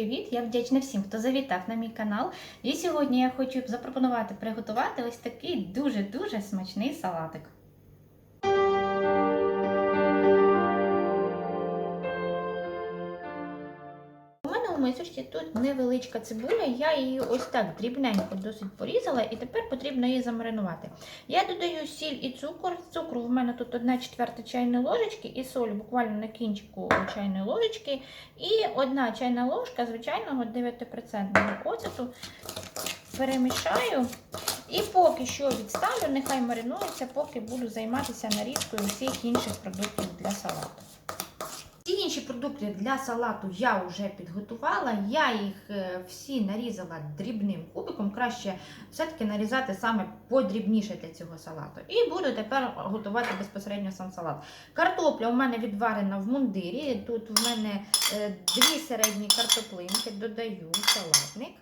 привіт! Я вдячна всім, хто завітав на мій канал. І сьогодні я хочу запропонувати приготувати ось такий дуже-дуже смачний салатик. Мене у мисочці тут невеличка цибуля, я її ось так дрібненько досить порізала, і тепер потрібно її замаринувати. Я додаю сіль і цукор. Цукру в мене тут 1 четверта чайної ложечки і соль буквально на кінчику чайної ложечки. І одна чайна ложка звичайного 9% оцету. Перемішаю. І поки що відставлю, нехай маринується, поки буду займатися нарізкою всіх інших продуктів для салату. Ті інші продукти для салату я вже підготувала. Я їх е, всі нарізала дрібним кубиком. Краще все-таки нарізати саме подрібніше для цього салату. І буду тепер готувати безпосередньо сам салат. Картопля у мене відварена в мундирі. Тут в мене е, дві середні картоплинки, додаю салатник.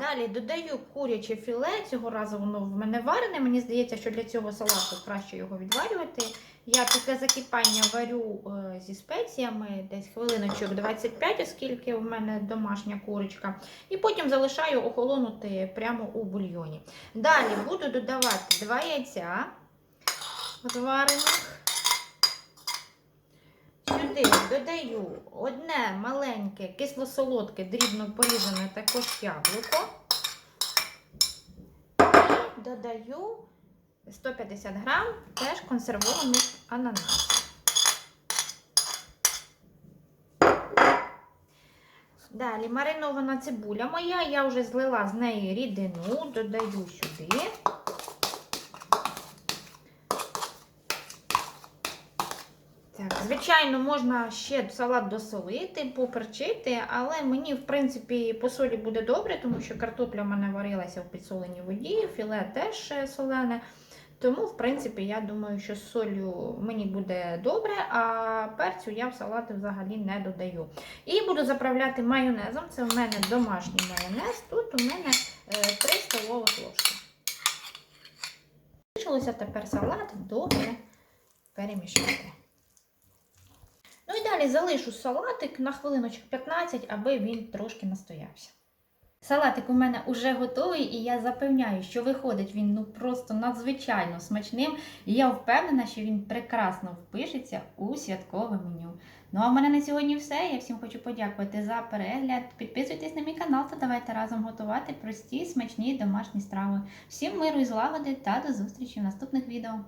Далі додаю куряче філе. Цього разу воно в мене варене. Мені здається, що для цього салату краще його відварювати. Я після закипання варю е, зі спеціями десь хвилиночок 25, оскільки в мене домашня курочка. І потім залишаю охолонути прямо у бульйоні. Далі буду додавати 2 яйця зварених. Сюди додаю одне маленьке кисло-солодке, дрібно порізане також яблуко. І додаю 150 грам теж консервованих ананасів. Далі маринована цибуля моя, я вже злила з неї рідину, додаю сюди. Так, звичайно, можна ще салат досолити, поперчити, але мені, в принципі, по солі буде добре, тому що картопля в мене варилася в підсоленій воді, філе теж е, солене. Тому, в принципі, я думаю, що з солью мені буде добре, а перцю я в салати взагалі не додаю. І буду заправляти майонезом. Це в мене домашній майонез. Тут у мене 3 столових ложки. Залишилося тепер салат добре перемішати. Далі залишу салатик на хвилиночок 15, аби він трошки настоявся. Салатик у мене вже готовий, і я запевняю, що виходить він ну просто надзвичайно смачним. І я впевнена, що він прекрасно впишеться у святкове меню. Ну а в мене на сьогодні все. Я всім хочу подякувати за перегляд. Підписуйтесь на мій канал та давайте разом готувати прості, смачні домашні страви. Всім миру і злагоди та до зустрічі в наступних відео.